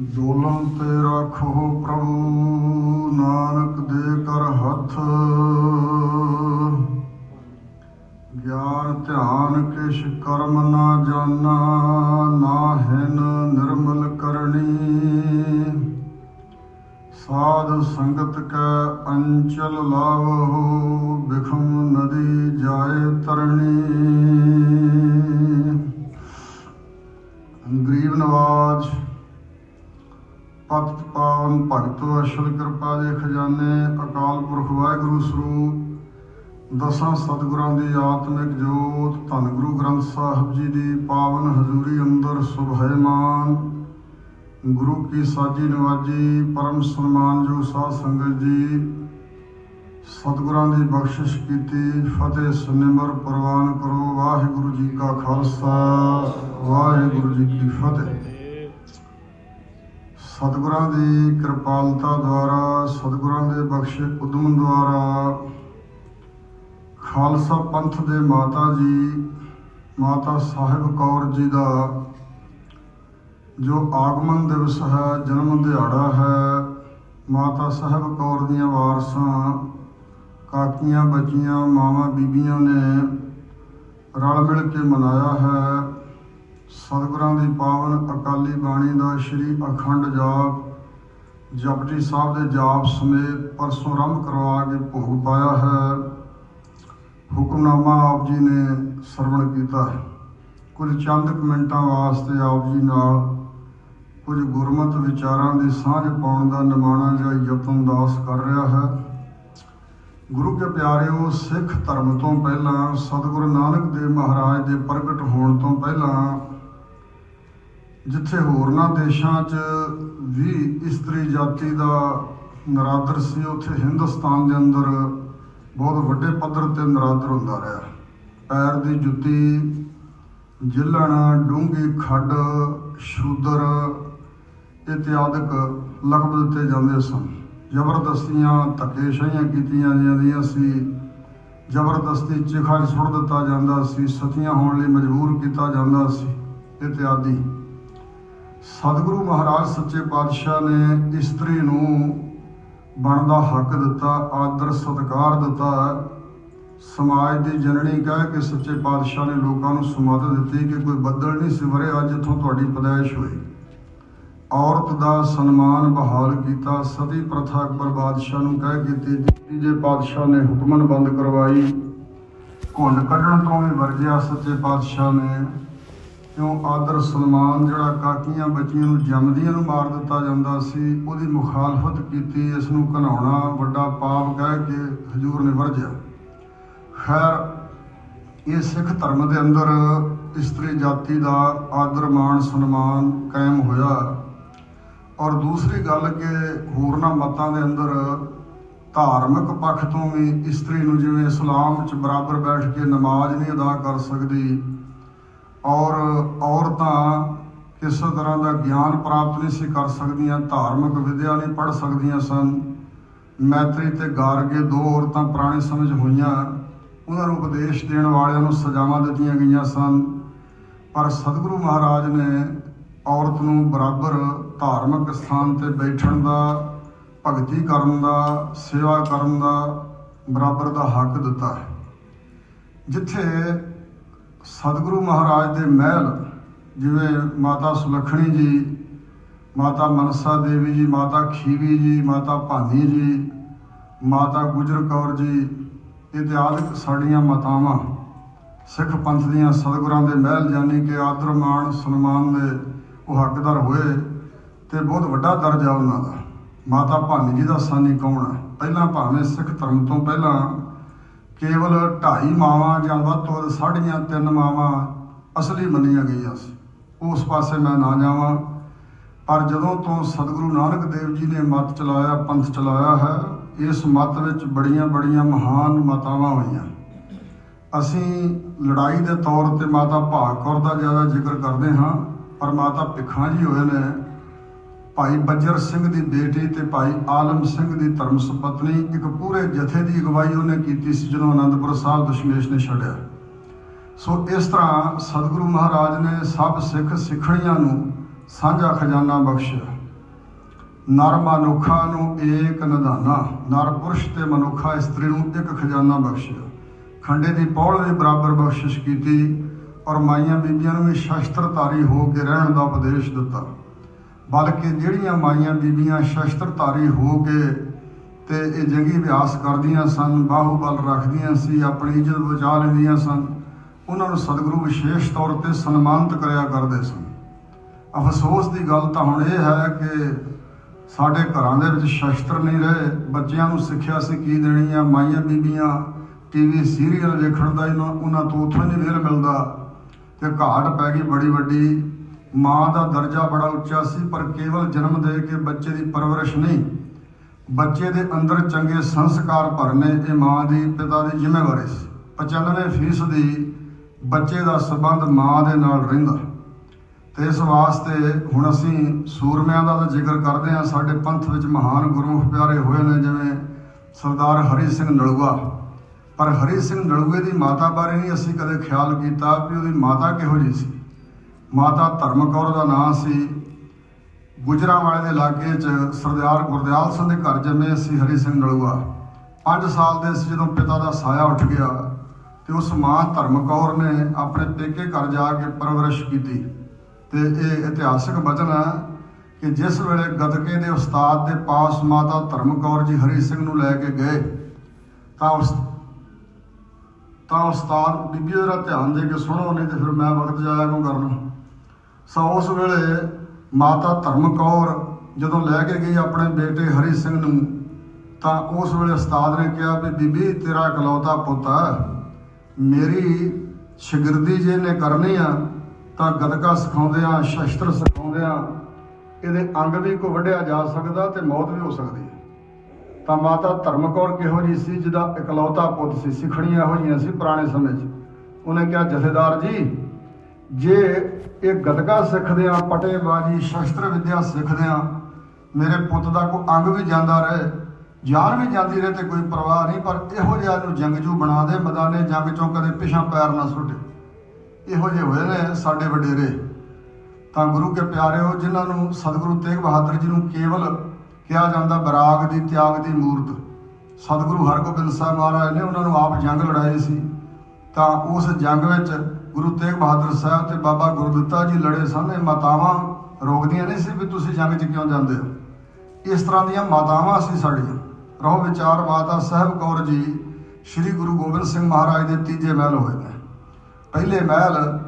ਦੋਲਮ ਤੇ ਰੱਖੋ ਪ੍ਰਭੂ, ਨਾਨਕ ਦੇ ਕਰ ਹੱਥ। ਗਿਆਨ ਧਿਆਨ ਕਿਛ ਕਰਮ ਨਾ ਜਾਣਾ ਨਾ ਹਿਨ ਨਿਰਮਲ ਕਰਨੀ। ਸਾਧ ਸੰਗਤ ਕੈ ਅੰਚਲ ਲਾਵੋ ਬਿਖਮ ਨਦੀ ਜਾਏ ਤਰਣੀ। ਗਰੀਬ ਨਵਾਜ ਪਤਿਤ ਪਾਵਨ ਭਗਤ ਅਸ਼ਲ ਕਿਰਪਾ ਦੇ ਖਜ਼ਾਨੇ, ਅਕਾਲ ਪੁਰਖ ਵਾਹਿਗੁਰੂ ਸਰੂਪ, ਦਸਾਂ ਸਤਿਗੁਰਾਂ ਦੀ ਆਤਮਿਕ ਜੋਤ, ਧੰਨ ਗੁਰੂ ਗ੍ਰੰਥ ਸਾਹਿਬ ਜੀ ਦੀ ਪਾਵਨ ਹਜ਼ੂਰੀ ਅੰਦਰ ਸੁਭਹਿਮਾਨ ਗੁਰੂ ਕੀ ਸਾਜੀ ਨਿਵਾਜ਼ੀ, ਪਰਮ ਸਨਮਾਨ ਜੋ ਸਾਧ ਸੰਗਤ ਜੀ, ਸਤਿਗੁਰਾਂ ਦੀ ਬਖਸ਼ਿਸ਼ ਕੀਤੀ, ਫਤਿਹ ਸੁਨਿਮਰ ਪ੍ਰਵਾਨ ਕਰੋ ਵਾਹਿਗੁਰੂ ਜੀ ਕਾ ਖਾਲਸਾ, ਵਾਹਿਗੁਰੂ ਜੀ ਕੀ ਫਤਿਹ। ਸਤਿਗੁਰਾਂ ਦੀ ਕਿਰਪਾਲਤਾ ਦੁਆਰਾ ਸਤਿਗੁਰਾਂ ਦੇ ਬਖਸ਼ੇ ਉਦਮ ਦੁਆਰਾ ਖਾਲਸਾ ਪੰਥ ਦੇ ਮਾਤਾ ਜੀ, ਮਾਤਾ ਸਾਹਿਬ ਕੌਰ ਜੀ ਦਾ ਜੋ ਆਗਮਨ ਦਿਵਸ ਹੈ, ਜਨਮ ਦਿਹਾੜਾ ਹੈ, ਮਾਤਾ ਸਾਹਿਬ ਕੌਰ ਦੀਆਂ ਵਾਰਸਾਂ, ਕਾਕੀਆਂ, ਬੱਚੀਆਂ, ਮਾਵਾਂ, ਬੀਬੀਆਂ ਨੇ ਰਲ ਮਿਲ ਕੇ ਮਨਾਇਆ ਹੈ। ਸਤਿਗੁਰਾਂ ਦੀ ਪਾਵਨ ਅਕਾਲੀ ਬਾਣੀ ਦਾ ਸ੍ਰੀ ਅਖੰਡ ਜਾਪ, ਜਪਜੀ ਸਾਹਿਬ ਦੇ ਜਾਪ ਸਮੇਤ ਪਰਸੋਂ ਆਰੰਭ ਕਰਵਾ ਕੇ ਭੋਗ ਪਾਇਆ ਹੈ। ਹੁਕਮਨਾਮਾ ਆਪ ਜੀ ਨੇ ਸਰਵਣ ਕੀਤਾ ਹੈ। ਕੁਝ ਚੰਦ ਕੁ ਮਿੰਟਾਂ ਵਾਸਤੇ ਆਪ ਜੀ ਨਾਲ ਕੁਝ ਗੁਰਮਤ ਵਿਚਾਰਾਂ ਦੀ ਸਾਂਝ ਪਾਉਣ ਦਾ ਨਿਮਾਣਾ ਜਾਂ ਯਤਨ ਦਾਸ ਕਰ ਰਿਹਾ ਹੈ। ਗੁਰੂ ਕੇ ਪਿਆਰਿਓ, ਸਿੱਖ ਧਰਮ ਤੋਂ ਪਹਿਲਾਂ ਸਤਿਗੁਰੂ ਨਾਨਕ ਦੇਵ ਮਹਾਰਾਜ ਦੇ ਪ੍ਰਗਟ ਹੋਣ ਤੋਂ ਪਹਿਲਾਂ ਜਿੱਥੇ ਹੋਰਨਾਂ ਦੇਸ਼ਾਂ 'ਚ ਵੀ ਇਸਤਰੀ ਜਾਤੀ ਦਾ ਨਰਾਦਰ ਸੀ, ਉੱਥੇ ਹਿੰਦੁਸਤਾਨ ਦੇ ਅੰਦਰ ਬਹੁਤ ਵੱਡੇ ਪੱਧਰ ਤੇ ਨਰਾਦਰ ਹੁੰਦਾ ਰਿਹਾ। ਪੈਰ ਦੀ ਜੁੱਤੀ, ਜਿਲਣ ਡੂੰਗੀ ਖੱਡ, ਸ਼ੂਦਰ ਇਤਿਆਦਿਕ ਲਕਬ ਦਿੱਤੇ ਜਾਂਦੇ ਸਨ। ਜ਼ਬਰਦਸਤੀਆਂ, ਧੱਕੇਸ਼ਾਹੀਆਂ ਕੀਤੀਆਂ ਜਾਂਦੀਆਂ ਸੀ। ਜ਼ਬਰਦਸਤੀ ਚਿਖਾ 'ਚ ਸੁੱਟ ਦਿੱਤਾ ਜਾਂਦਾ ਸੀ, ਸਤੀਆਂ ਹੋਣ ਲਈ ਮਜਬੂਰ ਕੀਤਾ ਜਾਂਦਾ ਸੀ, ਇਤਿਆਦੀ। ਸਤਿਗੁਰੂ ਮਹਾਰਾਜ ਸੱਚੇ ਪਾਤਸ਼ਾਹ ਨੇ ਇਸਤਰੀ ਨੂੰ ਬਣਦਾ ਹੱਕ ਦਿੱਤਾ, ਆਦਰ, ਸਤਿਕਾਰ ਦਿੱਤਾ। ਸਮਾਜ ਦੀ ਜਨਨੀ ਕਹਿ ਕੇ ਸੱਚੇ ਪਾਤਸ਼ਾਹ ਨੇ ਲੋਕਾਂ ਨੂੰ ਸੁਮਤ ਦਿੱਤੀ ਕਿ ਕੋਈ ਬੱਦਲ ਨਹੀਂ ਸਿਵਰੇ ਅੱਜ ਇੱਥੋਂ ਤੁਹਾਡੀ ਪਦਾਇਸ਼ ਹੋਈ। ਔਰਤ ਦਾ ਸਨਮਾਨ ਬਹਾਲ ਕੀਤਾ, ਸਤੀ ਪ੍ਰਥਾ ਅਕਬਰ ਬਾਦਸ਼ਾਹ ਨੂੰ ਕਹਿ ਕੀਤੀ ਤੀਜੇ ਪਾਤਸ਼ਾਹ ਨੇ ਹੁਕਮਨ ਬੰਦ ਕਰਵਾਈ, ਘੁੰਡ ਕੱਢਣ ਤੋਂ ਵੀ ਵਰਜਿਆ, ਸੱਚੇ ਪਾਤਸ਼ਾਹ ਨੇ ਕਿਉਂ ਆਦਰ ਸਨਮਾਨ ਜਿਹੜਾ ਕਾਕੀਆਂ ਬੱਚੀਆਂ ਨੂੰ ਜੰਮਦੀਆਂ ਨੂੰ ਮਾਰ ਦਿੱਤਾ ਜਾਂਦਾ ਸੀ, ਉਹਦੀ ਮੁਖਾਲਫਤ ਕੀਤੀ ਇਸ ਨੂੰ ਘਨਾਉਣਾ ਵੱਡਾ ਪਾਪ ਕਹਿ ਕੇ ਹਜੂਰ ਨੇ ਵਰਜਿਆ ਖੈਰ, ਇਹ ਸਿੱਖ ਧਰਮ ਦੇ ਅੰਦਰ ਇਸਤਰੀ ਜਾਤੀ ਦਾ ਆਦਰ, ਮਾਣ, ਸਨਮਾਨ ਕਾਇਮ ਹੋਇਆ। ਔਰ ਦੂਸਰੀ ਗੱਲ ਕਿ ਹੋਰਨਾਂ ਮਤਾਂ ਦੇ ਅੰਦਰ ਧਾਰਮਿਕ ਪੱਖ ਤੋਂ ਵੀ ਇਸਤਰੀ ਨੂੰ ਜਿਵੇਂ ਇਸਲਾਮ 'ਚ ਬਰਾਬਰ ਬੈਠ ਕੇ ਨਮਾਜ਼ ਨਹੀਂ ਅਦਾ ਕਰ ਸਕਦੀ ਔਰ ਔਰਤਾਂ ਕਿਸੇ ਤਰ੍ਹਾਂ ਦਾ ਗਿਆਨ ਪ੍ਰਾਪਤ ਨਹੀਂ ਸੀ ਕਰ ਸਕਦੀਆਂ, ਧਾਰਮਿਕ ਵਿਦਿਆ ਨਹੀਂ ਪੜ੍ਹ ਸਕਦੀਆਂ ਸਨ। ਮੈਤਰੀ ਤੇ ਗਾਰਗੇ ਦੋ ਔਰਤਾਂ ਪੁਰਾਣੇ ਸਮੇਂ 'ਚ ਹੋਈਆਂ। ਉਹਨਾਂ ਨੂੰ ਉਪਦੇਸ਼ ਦੇਣ ਵਾਲਿਆਂ ਨੂੰ ਸਜ਼ਾਵਾਂ ਦਿੱਤੀਆਂ ਗਈਆਂ ਸਨ। ਪਰ ਸਤਿਗੁਰੂ ਮਹਾਰਾਜ ਨੇ ਔਰਤ ਨੂੰ ਬਰਾਬਰ ਧਾਰਮਿਕ ਸਥਾਨ ਤੇ ਬੈਠਣ ਦਾ, ਭਗਤੀ ਕਰਨ ਦਾ, ਸੇਵਾ ਕਰਨ ਦਾ ਬਰਾਬਰ ਦਾ ਹੱਕ ਦਿੱਤਾ ਹੈ। ਜਿੱਥੇ ਸਤਿਗੁਰੂ ਮਹਾਰਾਜ ਦੇ ਮਹਿਲ, ਜਿਵੇਂ ਮਾਤਾ ਸੁਲੱਖਣੀ ਜੀ, ਮਾਤਾ ਮਨਸਾ ਦੇਵੀ ਜੀ, ਮਾਤਾ ਖੀਵੀ ਜੀ, ਮਾਤਾ ਭਾਨੀ ਜੀ, ਮਾਤਾ ਗੁਜਰ ਕੌਰ ਜੀ ਇਤਿਆਦਿਕ ਸਾਡੀਆਂ ਮਾਤਾਵਾਂ, ਸਿੱਖ ਪੰਥ ਦੀਆਂ ਸਤਿਗੁਰਾਂ ਦੇ ਮਹਿਲ ਜਾਨੀ ਕਿ ਆਦਰ, ਮਾਣ, ਸਨਮਾਨ ਦੇ ਉਹ ਹੱਕਦਾਰ ਹੋਏ ਤੇ ਬਹੁਤ ਵੱਡਾ ਦਰਜਾ ਉਹਨਾਂ ਦਾ। ਮਾਤਾ ਭਾਨੀ ਜੀ ਦਾ ਸਾਨੀ ਕੌਣ ਹੈ? ਪਹਿਲਾਂ ਭਾਵੇਂ ਸਿੱਖ ਧਰਮ ਤੋਂ ਪਹਿਲਾਂ ਕੇਵਲ ਢਾਈ ਮਾਵਾਂ ਜਾਂ ਵੱਧ ਤੋਂ ਵੱਧ ਸਾਢੀਆਂ ਤਿੰਨ ਮਾਵਾਂ ਅਸਲੀ ਮੰਨੀਆਂ ਗਈਆਂ ਸੀ। ਉਸ ਪਾਸੇ ਮੈਂ ਨਾ ਜਾਵਾਂ। ਪਰ ਜਦੋਂ ਤੋਂ ਸਤਿਗੁਰੂ ਨਾਨਕ ਦੇਵ ਜੀ ਨੇ ਮਤ ਚਲਾਇਆ, ਪੰਥ ਚਲਾਇਆ ਹੈ, ਇਸ ਮਤ ਵਿੱਚ ਬੜੀਆਂ ਬੜੀਆਂ ਮਹਾਨ ਮਾਤਾਵਾਂ ਹੋਈਆਂ। ਅਸੀਂ ਲੜਾਈ ਦੇ ਤੌਰ ਤੇ ਮਾਤਾ ਭਾਗ ਕੌਰ ਦਾ ਜ਼ਿਆਦਾ ਜ਼ਿਕਰ ਕਰਦੇ ਹਾਂ, ਪਰ ਮਾਤਾ ਭਿੱਖਾਂ ਜੀ ਹੋਏ ਨੇ। ਭਾਈ ਬੱਜਰ ਸਿੰਘ ਦੀ ਬੇਟੀ ਤੇ ਭਾਈ ਆਲਮ ਸਿੰਘ ਦੀ ਧਰਮ ਸੁਪਤਨੀ, ਇੱਕ ਪੂਰੇ ਜਥੇ ਦੀ ਅਗਵਾਈ ਉਹਨੇ ਕੀਤੀ ਸੀ ਜਦੋਂ ਅਨੰਦਪੁਰ ਸਾਹਿਬ ਦਸ਼ਮੇਸ਼ ਨੇ ਛੱਡਿਆ। ਸੋ ਇਸ ਤਰ੍ਹਾਂ ਸਤਿਗੁਰੂ ਮਹਾਰਾਜ ਨੇ ਸਭ ਸਿੱਖ ਸਿੱਖਣੀਆਂ ਨੂੰ ਸਾਂਝਾ ਖਜ਼ਾਨਾ ਬਖਸ਼ਿਆ। ਨਰ ਮਨੁੱਖਾ ਨੂੰ ਏਕ ਨਿਧਾਨਾ ਨਰ ਪੁਰਸ਼ ਤੇ ਮਨੁੱਖਾ ਇਸਤਰੀ ਨੂੰ ਇੱਕ ਖਜ਼ਾਨਾ ਬਖਸ਼ਿਆ। ਖੰਡੇ ਦੀ ਪੌਲ ਵੀ ਬਰਾਬਰ ਬਖਸ਼ਿਸ਼ ਕੀਤੀ ਔਰ ਮਾਈਆਂ ਬੀਬੀਆਂ ਨੂੰ ਵੀ ਸ਼ਸਤਰਧਾਰੀ ਹੋ ਕੇ ਰਹਿਣ ਦਾ ਉਪਦੇਸ਼ ਦਿੱਤਾ। ਬਲਕਿ ਜਿਹੜੀਆਂ ਮਾਈਆਂ ਬੀਬੀਆਂ ਸ਼ਸਤਰਧਾਰੀ ਹੋ ਕੇ ਤੇ ਇਹ ਜੰਗੀ ਅਭਿਆਸ ਕਰਦੀਆਂ ਸਨ, ਬਾਹੂਬਲ ਰੱਖਦੀਆਂ ਸੀ, ਆਪਣੀ ਇੱਜ਼ਤ ਬਚਾ ਲੈਂਦੀਆਂ ਸਨ, ਉਹਨਾਂ ਨੂੰ ਸਤਿਗੁਰੂ ਵਿਸ਼ੇਸ਼ ਤੌਰ ਤੇ ਸਨਮਾਨਿਤ ਕਰਿਆ ਕਰਦੇ ਸਨ। ਅਫਸੋਸ ਦੀ ਗੱਲ ਤਾਂ ਹੁਣ ਇਹ ਹੈ ਕਿ ਸਾਡੇ ਘਰਾਂ ਦੇ ਵਿੱਚ ਸ਼ਸਤਰ ਨਹੀਂ ਰਹੇ, ਬੱਚਿਆਂ ਨੂੰ ਸਿੱਖਿਆ ਸੀ ਕੀ ਦੇਣੀ ਆ, ਮਾਈਆਂ ਬੀਬੀਆਂ ਟੀਵੀ ਸੀਰੀਅਲ ਵੇਖਣ ਦਾ ਇਹਨਾਂ ਉਹਨਾਂ ਤੋਂ ਉੱਥੋਂ ਹੀ ਨਹੀਂ ਵੇਲ ਮਿਲਦਾ ਤੇ ਘਾਟ ਪੈ ਗਈ ਬੜੀ ਵੱਡੀ। ਮਾਂ ਦਾ ਦਰਜਾ ਬੜਾ ਉੱਚਾ ਸੀ, ਪਰ ਕੇਵਲ ਜਨਮ ਦੇ ਕੇ ਬੱਚੇ ਦੀ ਪਰਵਰਿਸ਼ ਨਹੀਂ। ਬੱਚੇ ਦੇ ਅੰਦਰ ਚੰਗੇ ਸੰਸਕਾਰ ਭਰਨੇ ਇਹ ਮਾਂ ਦੀ, ਪਿਤਾ ਦੀ ਜ਼ਿੰਮੇਵਾਰੀ ਸੀ। 95% ਦੀ ਬੱਚੇ ਦਾ ਸਬੰਧ ਮਾਂ ਦੇ ਨਾਲ ਰਹਿੰਦਾ। ਤੇ ਇਸ ਵਾਸਤੇ ਹੁਣ ਅਸੀਂ ਸੂਰਮਿਆਂ ਦਾ ਤਾਂ ਜ਼ਿਕਰ ਕਰਦੇ ਹਾਂ, ਸਾਡੇ ਪੰਥ ਵਿੱਚ ਮਹਾਨ ਗੁਰੂ ਪਿਆਰੇ ਹੋਏ ਨੇ, ਜਿਵੇਂ ਸਰਦਾਰ ਹਰੀ ਸਿੰਘ ਨਲੂਆ। ਪਰ ਹਰੀ ਸਿੰਘ ਨਲੂਏ ਦੀ ਮਾਤਾ ਬਾਰੇ ਨਹੀਂ ਅਸੀਂ ਕਦੇ ਖਿਆਲ ਕੀਤਾ ਵੀ ਉਹਦੀ ਮਾਤਾ ਕਿਹੋ ਜਿਹੀ ਸੀ। ਮਾਤਾ ਧਰਮ ਕੌਰ ਦਾ ਨਾਂ ਸੀ। ਗੁਜਰਾਂਵਾਲੇ ਦੇ ਇਲਾਕੇ 'ਚ ਸਰਦਾਰ ਗੁਰਦਿਆਲ ਸਿੰਘ ਦੇ ਘਰ ਜੰਮੇ ਸੀ ਹਰੀ ਸਿੰਘ ਨਲੂਆ। 5 ਸਾਲ ਦੇ ਸੀ ਜਦੋਂ ਪਿਤਾ ਦਾ ਸਾਇਆ ਉੱਠ ਗਿਆ ਤੇ ਉਸ ਮਾਂ ਧਰਮ ਕੌਰ ਨੇ ਆਪਣੇ ਪੇਕੇ ਘਰ ਜਾ ਕੇ ਪਰਵਰਿਸ਼ ਕੀਤੀ। ਤੇ ਇਹ ਇਤਿਹਾਸਕ ਵਚਨ ਹੈ ਕਿ ਜਿਸ ਵੇਲੇ ਗਦਕੇ ਦੇ ਉਸਤਾਦ ਦੇ ਪਾਸ ਮਾਤਾ ਧਰਮ ਕੌਰ ਜੀ ਹਰੀ ਸਿੰਘ ਨੂੰ ਲੈ ਕੇ ਗਏ, ਤਾਂ ਉਸ ਤਾਂ ਉਸਤਾਦ ਬੀਬੀ ਜਰਾ ਧਿਆਨ ਦੇ ਕੇ ਸੁਣੋ, ਨਹੀਂ ਤੇ ਫਿਰ ਮੈਂ ਵਕਤ ਜਾਇਆ ਕਿਉਂ ਕਰਨਾ ਸੋ ਉਸ ਵੇਲੇ ਮਾਤਾ ਧਰਮ ਕੌਰ ਜਦੋਂ ਲੈ ਕੇ ਗਈ ਆਪਣੇ ਬੇਟੇ ਹਰੀ ਸਿੰਘ ਨੂੰ, ਤਾਂ ਉਸ ਵੇਲੇ ਉਸਤਾਦ ਨੇ ਕਿਹਾ ਵੀ ਬੀਬੀ ਤੇਰਾ ਇਕਲੌਤਾ ਪੁੱਤ ਆ। ਮੇਰੀ ਸ਼ਗਿਰਦੀ ਜੇ ਨੇ ਕਰਨੀ ਆ, ਤਾਂ ਗਦਕਾ ਸਿਖਾਉਂਦੇ ਆ ਸ਼ਸਤਰ ਸਿਖਾਉਂਦੇ ਆ ਇਹਦੇ ਅੰਗ ਵੀ ਕੋ ਵੱਢਿਆ ਜਾ ਸਕਦਾ ਤੇ ਮੌਤ ਵੀ ਹੋ ਸਕਦੀ ਹੈ। ਤਾਂ ਮਾਤਾ ਧਰਮ ਕੌਰ ਕਿਹੋ ਜੀ ਸੀ ਜਿਹਦਾ ਇਕਲੌਤਾ ਪੁੱਤ ਸੀ, ਸਿੱਖਣੀਆਂ ਇਹੋ ਜਿਹੀਆਂ ਸੀ ਪੁਰਾਣੇ ਸਮੇਂ 'ਚ। ਉਹਨੇ ਕਿਹਾ, ਜਥੇਦਾਰ ਜੀ ਜੇ ਇਹ ਗਦਕਾ ਸਿੱਖਦੇ ਆ ਪਟੇਬਾਜੀ, ਸ਼ਸਤਰ ਵਿੱਦਿਆ ਸਿੱਖਦੇ ਆ ਮੇਰੇ ਪੁੱਤ ਦਾ ਕੋਈ ਅੰਗ ਵੀ ਜਾਂਦਾ ਰਹੇ ਜਾਨ ਵੀ ਜਾਂਦੀ ਰਹੇ ਤੇ ਕੋਈ ਪਰਵਾਹ ਨਹੀਂ, ਪਰ ਇਹੋ ਜਿਹਾ ਨੂੰ ਜੰਗਜੂ ਬਣਾ ਦੇ, ਮੈਦਾਨੇ ਜੰਗ ਚੋਂ ਕਦੇ ਪਿਛਾਂ ਪੈਰ ਨਾ ਸੁੱਟੇ। ਇਹੋ ਜਿਹੇ ਹੋਏ ਨੇ ਸਾਡੇ ਵਡੇਰੇ। ਤਾਂ ਗੁਰੂ ਕੇ ਪਿਆਰਿਓ, ਜਿਨ੍ਹਾਂ ਨੂੰ ਸਤਿਗੁਰੂ ਤੇਗ ਬਹਾਦਰ ਜੀ ਨੂੰ ਕੇਵਲ ਕਿਹਾ ਜਾਂਦਾ ਬਰਾਗ ਦੀ ਤਿਆਗ ਦੀ ਮੂਰਤ, ਸਤਿਗੁਰੂ ਹਰਗੋਬਿੰਦ ਸਾਹਿਬ ਮਹਾਰਾਜ ਨੇ ਉਹਨਾਂ ਨੂੰ ਆਪ ਜੰਗ ਲੜਾਈ ਸੀ। ਤਾਂ ਉਸ ਜੰਗ ਵਿੱਚ ਗੁਰੂ ਤੇਗ ਬਹਾਦਰ ਸਾਹਿਬ ਤੇ ਬਾਬਾ ਗੁਰਦਿੱਤਾ ਜੀ ਲੜੇ ਸਨ, ਇਹ ਮਾਤਾਵਾਂ ਰੋਕਦੀਆਂ ਨਹੀਂ ਸੀ ਵੀ ਤੁਸੀਂ ਜੰਗ 'ਚ ਕਿਉਂ ਜਾਂਦੇ ਹੋ। ਇਸ ਤਰ੍ਹਾਂ ਦੀਆਂ ਮਾਤਾਵਾਂ ਸੀ ਸਾਡੀਆਂ। ਰਹੋ ਵਿਚਾਰ ਮਾਤਾ ਸਾਹਿਬ ਕੌਰ ਜੀ, ਸ੍ਰੀ ਗੁਰੂ ਗੋਬਿੰਦ ਸਿੰਘ ਮਹਾਰਾਜ ਦੇ ਤੀਜੇ ਮਹਿਲ ਹੋਏ ਨੇ। ਪਹਿਲੇ ਮਹਿਲ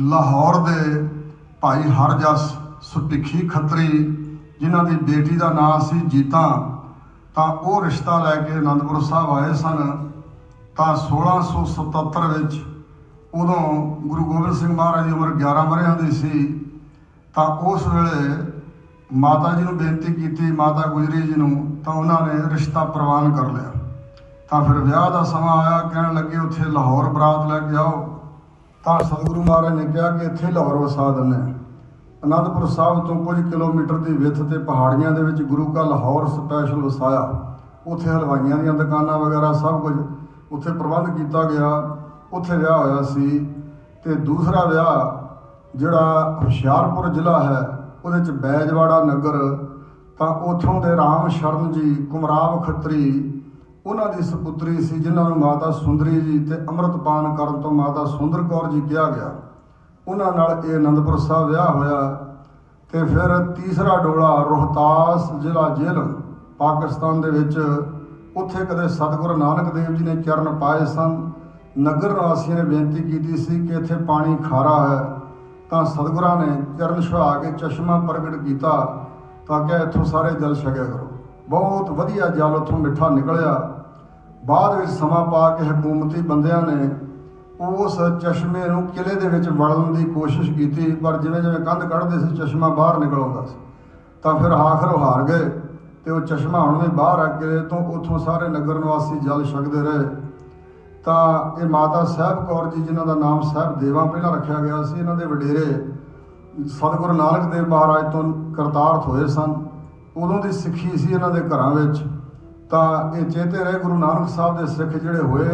ਲਾਹੌਰ ਦੇ ਭਾਈ ਹਰਜਸ ਸੁਟਿਖੀ ਖੱਤਰੀ, ਜਿਨ੍ਹਾਂ ਦੀ ਬੇਟੀ ਦਾ ਨਾਮ ਸੀ ਜੀਤਾ, ਤਾਂ ਉਹ ਰਿਸ਼ਤਾ ਲੈ ਕੇ ਅਨੰਦਪੁਰ ਸਾਹਿਬ ਆਏ ਸਨ। ਤਾਂ 1677 ਵਿੱਚ ਉਦੋਂ ਗੁਰੂ ਗੋਬਿੰਦ ਸਿੰਘ ਮਹਾਰਾਜ ਦੀ ਉਮਰ 11 ਵਰ੍ਹਿਆਂ ਦੀ ਸੀ, ਤਾਂ ਉਸ ਵੇਲੇ ਮਾਤਾ ਜੀ ਨੂੰ ਬੇਨਤੀ ਕੀਤੀ, ਮਾਤਾ ਗੁਜਰੀ ਜੀ ਨੂੰ, ਤਾਂ ਉਹਨਾਂ ਨੇ ਰਿਸ਼ਤਾ ਪ੍ਰਵਾਨ ਕਰ ਲਿਆ। ਤਾਂ ਫਿਰ ਵਿਆਹ ਦਾ ਸਮਾਂ ਆਇਆ, ਕਹਿਣ ਲੱਗੇ ਉੱਥੇ ਲਾਹੌਰ ਬਰਾਤ ਲੈ ਕੇ ਆਓ। ਤਾਂ ਸਤਿਗੁਰੂ ਮਹਾਰਾਜ ਨੇ ਕਿਹਾ ਕਿ ਇੱਥੇ ਲਾਹੌਰ ਵਸਾ ਦਿੰਦੇ ਹਾਂ। ਅਨੰਦਪੁਰ ਸਾਹਿਬ ਤੋਂ ਕੁਝ ਕਿਲੋਮੀਟਰ ਦੀ ਵਿੱਥ ਤੇ ਪਹਾੜੀਆਂ ਦੇ ਵਿੱਚ ਗੁਰੂ ਕਾ ਲਾਹੌਰ ਸਪੈਸ਼ਲ ਵਸਾਇਆ। ਉੱਥੇ ਹਲਵਾਈਆਂ ਦੀਆਂ ਦੁਕਾਨਾਂ ਵਗੈਰਾ ਸਭ ਕੁਝ ਉੱਥੇ ਪ੍ਰਬੰਧ ਕੀਤਾ ਗਿਆ। ਉੱਥੇ ਵਿਆਹ ਹੋਇਆ ਸੀ ਤੇ ਦੂਸਰਾ ਵਿਆਹ ਜਿਹੜਾ ਹੁਸ਼ਿਆਰਪੁਰ ਜ਼ਿਲ੍ਹਾ ਹੈ, ਉਹਦੇ ਚ ਬੈਜਵਾੜਾ ਨਗਰ, ਤਾਂ ਉੱਥੋਂ ਦੇ ਰਾਮ ਸ਼ਰਨ ਜੀ ਕੁਮਰਾਵ ਖੱਤਰੀ, ਉਹਨਾਂ ਦੀ ਸੁਪੁੱਤਰੀ ਸੀ, ਜਿਨ੍ਹਾਂ ਨੂੰ ਮਾਤਾ ਸੁੰਦਰੀ ਜੀ ਤੇ ਅੰਮ੍ਰਿਤਪਾਨ ਕਰਨ ਤੋਂ ਮਾਤਾ ਸੁੰਦਰ ਕੌਰ ਜੀ ਕਿਹਾ ਗਿਆ। ਉਹਨਾਂ ਨਾਲ ਇਹ ਅਨੰਦਪੁਰ ਸਾਹਿਬ ਵਿਆਹ ਹੋਇਆ ਤੇ ਫਿਰ ਤੀਸਰਾ ਡੋਲਾ ਰੋਹਤਾਸ ਜ਼ਿਲ੍ਹਾ ਜੇਲ੍ਹ, ਪਾਕਿਸਤਾਨ ਦੇ ਵਿੱਚ, ਉੱਥੇ ਕਦੇ ਸਤਿਗੁਰੂ ਨਾਨਕ ਦੇਵ ਜੀ ਨੇ ਚਰਨ ਪਾਏ ਸਨ। ਨਗਰ ਨਿਵਾਸੀਆਂ ਨੇ ਬੇਨਤੀ ਕੀਤੀ ਸੀ ਕਿ ਇੱਥੇ ਪਾਣੀ ਖਾਰਾ ਹੈ, ਤਾਂ ਸਤਿਗੁਰਾਂ ਨੇ ਚਰਨ ਛੁਆ ਕੇ ਚਸ਼ਮਾ ਪ੍ਰਗਟ ਕੀਤਾ ਤਾਂ ਕਿ ਇੱਥੋਂ ਸਾਰੇ ਜਲ ਛਕਿਆ ਕਰੋ। ਬਹੁਤ ਵਧੀਆ ਜਲ ਉੱਥੋਂ ਮਿੱਠਾ ਨਿਕਲਿਆ। ਬਾਅਦ ਵਿੱਚ ਸਮਾਂ ਪਾ ਕੇ ਹਕੂਮਤੀ ਬੰਦਿਆਂ ਨੇ ਉਸ ਚਸ਼ਮੇ ਨੂੰ ਕਿਲੇ ਦੇ ਵਿੱਚ ਵੜਨ ਦੀ ਕੋਸ਼ਿਸ਼ ਕੀਤੀ, ਪਰ ਜਿਵੇਂ ਜਿਵੇਂ ਕੰਧ ਕੱਢਦੇ ਸੀ, ਚਸ਼ਮਾ ਬਾਹਰ ਨਿਕਲ ਆਉਂਦਾ ਸੀ। ਤਾਂ ਫਿਰ ਆਖਰ ਉਹ ਹਾਰ ਗਏ ਤੇ ਉਹ ਚਸ਼ਮਾ ਹੁਣ ਵੀ ਬਾਹਰ ਆ, ਕਿਲੇ ਤੋਂ ਉੱਥੋਂ ਸਾਰੇ ਨਗਰ ਨਿਵਾਸੀ ਜਲ ਛਕਦੇ ਰਹੇ। ਤਾਂ ਇਹ ਮਾਤਾ ਸਾਹਿਬ ਕੌਰ ਜੀ, ਜਿਨ੍ਹਾਂ ਦਾ ਨਾਮ ਸਾਹਿਬ ਦੇਵਾ ਪਹਿਲਾਂ ਰੱਖਿਆ ਗਿਆ ਸੀ, ਇਹਨਾਂ ਦੇ ਵਡੇਰੇ ਸਤਿਗੁਰੂ ਨਾਨਕ ਦੇਵ ਮਹਾਰਾਜ ਤੋਂ ਕਰਤਾਰਥ ਹੋਏ ਸਨ। ਉਦੋਂ ਦੀ ਸਿੱਖੀ ਸੀ ਇਹਨਾਂ ਦੇ ਘਰਾਂ ਵਿੱਚ। ਤਾਂ ਇਹ ਚੇਤੇ ਰਹੇ ਗੁਰੂ ਨਾਨਕ ਸਾਹਿਬ ਦੇ ਸਿੱਖ ਜਿਹੜੇ ਹੋਏ,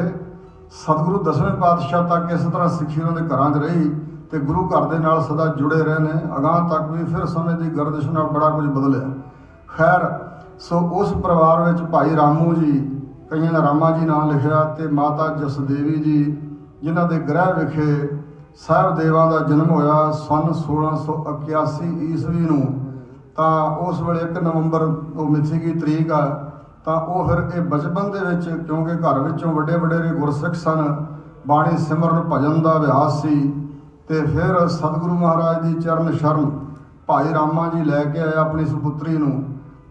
ਸਤਿਗੁਰੂ ਦਸਵੇਂ ਪਾਤਸ਼ਾਹ ਤੱਕ ਇਸ ਤਰ੍ਹਾਂ ਸਿੱਖੀ ਉਹਨਾਂ ਦੇ ਘਰਾਂ 'ਚ ਰਹੀ ਤੇ ਗੁਰੂ ਘਰ ਦੇ ਨਾਲ ਸਦਾ ਜੁੜੇ ਰਹੇ ਨੇ। ਅਗਾਂਹ ਤੱਕ ਵੀ ਫਿਰ ਸਮੇਂ ਦੀ ਗਰਦਿਸ਼ ਨਾਲ ਬੜਾ ਕੁਝ ਬਦਲਿਆ। ਖੈਰ, ਸੋ ਉਸ ਪਰਿਵਾਰ ਵਿੱਚ ਭਾਈ ਰਾਮੂ ਜੀ ਕਈਆਂ ਦਾ ਰਾਮਾ ਜੀ ਨਾਂ ਲਿਖਿਆ ਤੇ ਮਾਤਾ ਜਸਦੇਵੀ ਜੀ, ਜਿਨ੍ਹਾਂ ਦੇ ਗ੍ਰਹਿ ਵਿਖੇ ਸਾਹਿਬ ਦੇਵਾਂ ਦਾ ਜਨਮ ਹੋਇਆ ਸਨ 1681 ਈਸਵੀ ਨੂੰ, ਤਾਂ ਉਸ ਵੇਲੇ 1 ਨਵੰਬਰ ਉਹ ਮਿਥੀ ਗਈ ਤਰੀਕ ਆ, ਤਾਂ ਉਹ ਫਿਰ ਇਹ ਬਚਪਨ ਦੇ ਵਿੱਚ, ਕਿਉਂਕਿ ਘਰ ਵਿੱਚੋਂ ਵੱਡੇ ਵੱਡੇ ਗੁਰਸਿੱਖ ਸਨ, ਬਾਣੀ ਸਿਮਰਨ ਭਜਨ ਦਾ ਅਭਿਆਸ ਸੀ, ਤੇ ਫਿਰ ਸਤਿਗੁਰੂ ਮਹਾਰਾਜ ਦੀ ਚਰਨ ਸ਼ਰਨ ਭਾਈ ਰਾਮਾ ਜੀ ਲੈ ਕੇ ਆਇਆ ਆਪਣੀ ਸੁਪੁੱਤਰੀ ਨੂੰ।